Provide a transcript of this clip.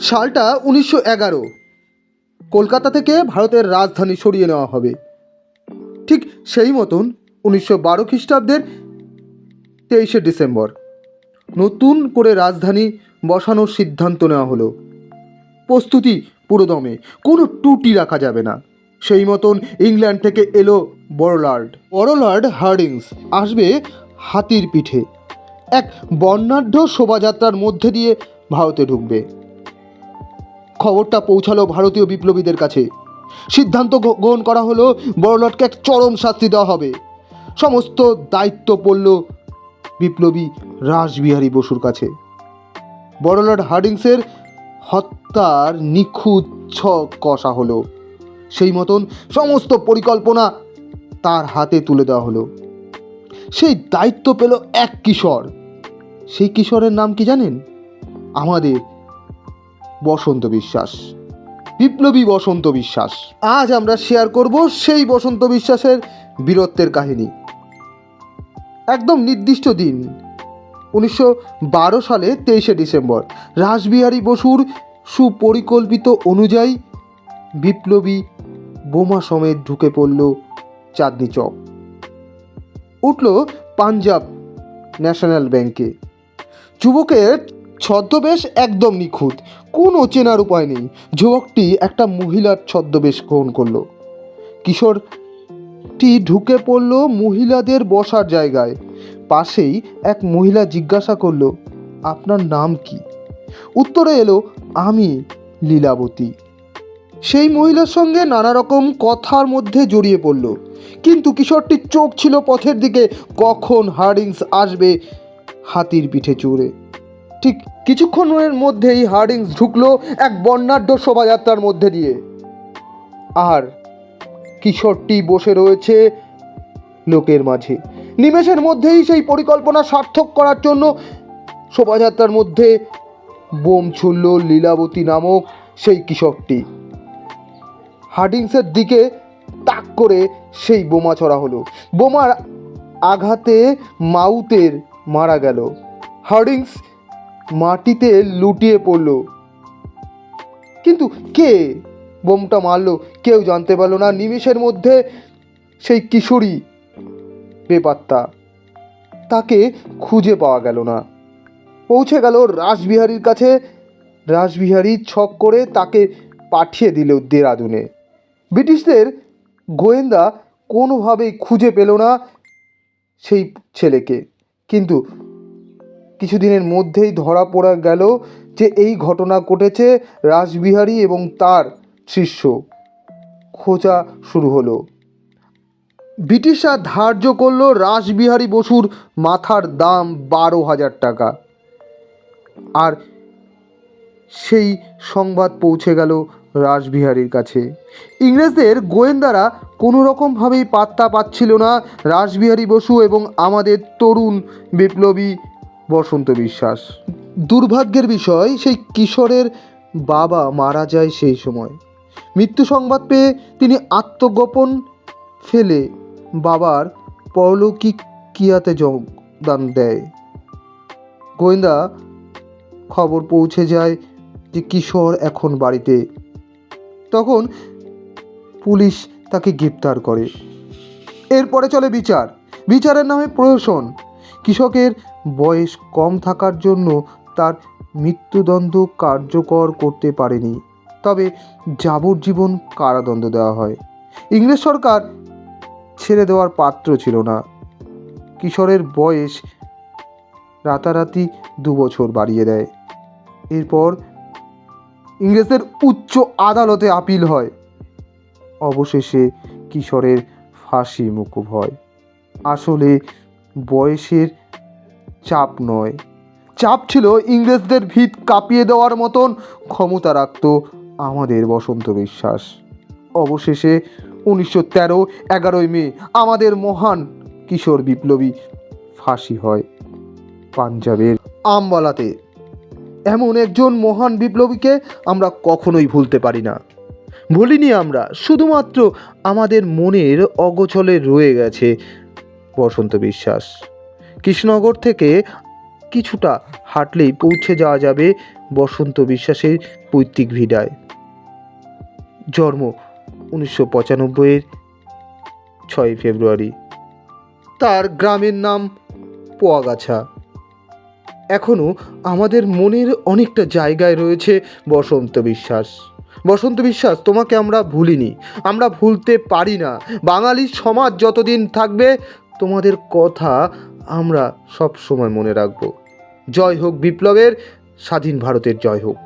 সালটা উনিশশো এগারো। কলকাতা থেকে ভারতের রাজধানী সরিয়ে নেওয়া হবে। ঠিক সেই মতন উনিশশো বারো খ্রিস্টাব্দের তেইশে ডিসেম্বর নতুন করে রাজধানী বসানোর সিদ্ধান্ত নেওয়া হলো। প্রস্তুতি পুরোদমে, কোনো টুটি রাখা যাবে না। সেই মতন ইংল্যান্ড থেকে এলো বড়লার্ড। বড়লার্ড হার্ডিংস আসবে হাতির পিঠে। এক বর্ণাঢ্য শোভাযাত্রার মধ্যে দিয়ে ভারতে ঢুকবে। খবরটা পৌঁছালো ভারতীয় বিপ্লবীদের কাছে। সিদ্ধান্ত গ্র- গ্রহণ করা হলো, বড়লাটকে এক চরম শাস্তি দেওয়া হবে। সমস্ত দায়িত্ব পড়ল বিপ্লবী রাসবিহারী বসুর কাছে। বড়লাট হার্ডিংসের হত্যার নিখুঁত ছক কষা হলো। সেই মতন সমস্ত পরিকল্পনা তার হাতে তুলে দেওয়া হলো। সেই দায়িত্ব পেল এক কিশোর। সেই কিশোরের নাম কি জানেন? আমাদের বসন্ত বিশ্বাস। বিপ্লবী বসন্ত বিশ্বাস। আজ আমরা শেয়ার করব সেই বসন্ত বিশ্বাসের বীরত্বের কাহিনী। একদম নির্দিষ্ট দিন, উনিশশো বারো সালে তেইশে ডিসেম্বর, রাসবিহারী বসুর সুপরিকল্পিত অনুযায়ী বিপ্লবী বোমা সমেত ঢুকে পড়ল চাঁদনি চক। উঠল পাঞ্জাব ন্যাশনাল ব্যাংকে। যুবকের ছদ্মবেশ একদম নিখুঁত। কোনো চেনার উপায় নেই। যুবকটি একটা মহিলার ছদ্মবেশ গ্রহণ করল। কিশোরটি ঢুকে পড়ল মহিলাদের বসার জায়গায়। পাশেই এক মহিলা জিজ্ঞাসা করল, আপনার নাম কি? উত্তরে এলো, আমি লীলাবতী। সেই মহিলার সঙ্গে নানা রকম কথার মধ্যে জড়িয়ে পড়ল। কিন্তু কিশোরটির চোখ ছিল পথের দিকে। কখন হার্ডিংস আসবে হাতির পিঠে চড়ে। ঠিক কিছুক্ষণের মধ্যেই হার্ডিংস ঢুকলো এক বর্ণাঢ্য শোভাযাত্রার মধ্যে দিয়ে। আর কিশোরটি বসে রয়েছে লোকের মাঝে। নিমেষের মধ্যেই সেই পরিকল্পনা সার্থক করার জন্য শোভাযাত্রার মধ্যে বোম ছুড়ল লীলাবতী নামক সেই কিশোরটি। হার্ডিংসের দিকে তাক করে সেই বোমা ছড়া হলো। বোমার আঘাতে মাউতের মারা গেল। হার্ডিংস মাটিতে লুটিয়ে পড়ল। কিন্তু কে বোমটা মারলো কেউ জানতে পারল না। নিমেষের মধ্যে সেই কিশোরী বেপাত্তা তাকে খুঁজে পাওয়া গেল না। পৌঁছে গেল রাসবিহারীর কাছে। রাসবিহারী ছক করে তাকে পাঠিয়ে দিল দেরাদুনে। ব্রিটিশদের গোয়েন্দা কোনোভাবেই খুঁজে পেল না সেই ছেলেকে। কিন্তু কিছুদিনের মধ্যেই ধরা পড়া গেল যে এই ঘটনা ঘটেছে রাসবিহারী এবং তার শিষ্য। খোঁজা শুরু হলো। ব্রিটিশরা ধার্য করল রাসবিহারী বসুর মাথার দাম বারো হাজার টাকা। আর সেই সংবাদ পৌঁছে গেল রাসবিহারীর কাছে। ইংরেজদের গোয়েন্দারা কোনো রকমভাবেই পাত্তা পাচ্ছিল না রাসবিহারী বসু এবং আমাদের তরুণ বিপ্লবী বসন্ত বিশ্বাস। দুর্ভাগ্যের বিষয়, সেই কিশোরের বাবা মারা যায় সেই সময়। মৃত্যু সংবাদ পেয়ে তিনি আত্মগোপন ফেলে বাবার পরলৌকিক কিয়াতে যোগদান দেয়। গোয়েন্দা খবর পৌঁছে যায় যে কিশোর এখন বাড়িতে। তখন পুলিশ তাকে গ্রেপ্তার করে। এরপরে চলে বিচার। বিচারের নামে প্রহসন। কৃষকের বয়স কম থাকার জন্য তার মৃত্যুদণ্ড কার্যকর করতে পারেনি। তবে যাবজ্জীবন কারাদণ্ড দেওয়া হয়। ইংরেজ সরকার ছেড়ে দেওয়ার পাত্র ছিল না। কিশোরের বয়স রাতারাতি দু বছর বাড়িয়ে দেয়। এরপর ইংরেজদের উচ্চ আদালতে আপিল হয়। অবশেষে কিশোরের ফাঁসি মুকুব হয়। আসলে বয়সের চাপ নয়। চাপ ছিল ইংরেজদের ভিত কাঁপিয়ে দেওয়ার মতন, ক্ষমতা রাখত আমাদের বসন্ত বিশ্বাস। অবশেষে উনিশশো তেরো, এগারোই মে আমাদের মহান কিশোর বিপ্লবী ফাঁসি হয় পাঞ্জাবের আমবালাতে। এমন একজন মহান বিপ্লবীকে আমরা কখনোই ভুলতে পারি না। ভুলিনি আমরা, শুধুমাত্র আমাদের মনের অগোচলে রয়ে গেছে বসন্ত বিশ্বাস। কৃষ্ণনগর থেকে কিছুটা হাঁটলেই পৌঁছে যাওয়া যাবে বসন্ত বিশ্বাসের পৈতৃক ভিডায় জন্ম উনিশশো পঁচানব্বইয়ের ছয় ফেব্রুয়ারি। তার গ্রামের নাম পোয়াগাছা। এখনও আমাদের মনের অনেকটা জায়গায় রয়েছে বসন্ত বিশ্বাস। বসন্ত বিশ্বাস, তোমাকে আমরা ভুলিনি। আমরা ভুলতে পারি না। বাঙালির সমাজ যতদিন থাকবে, তোমাদের কথা আমরা সব সময় মনে রাখব। জয় হোক বিপ্লবের স্বাধীন ভারতের জয় হোক।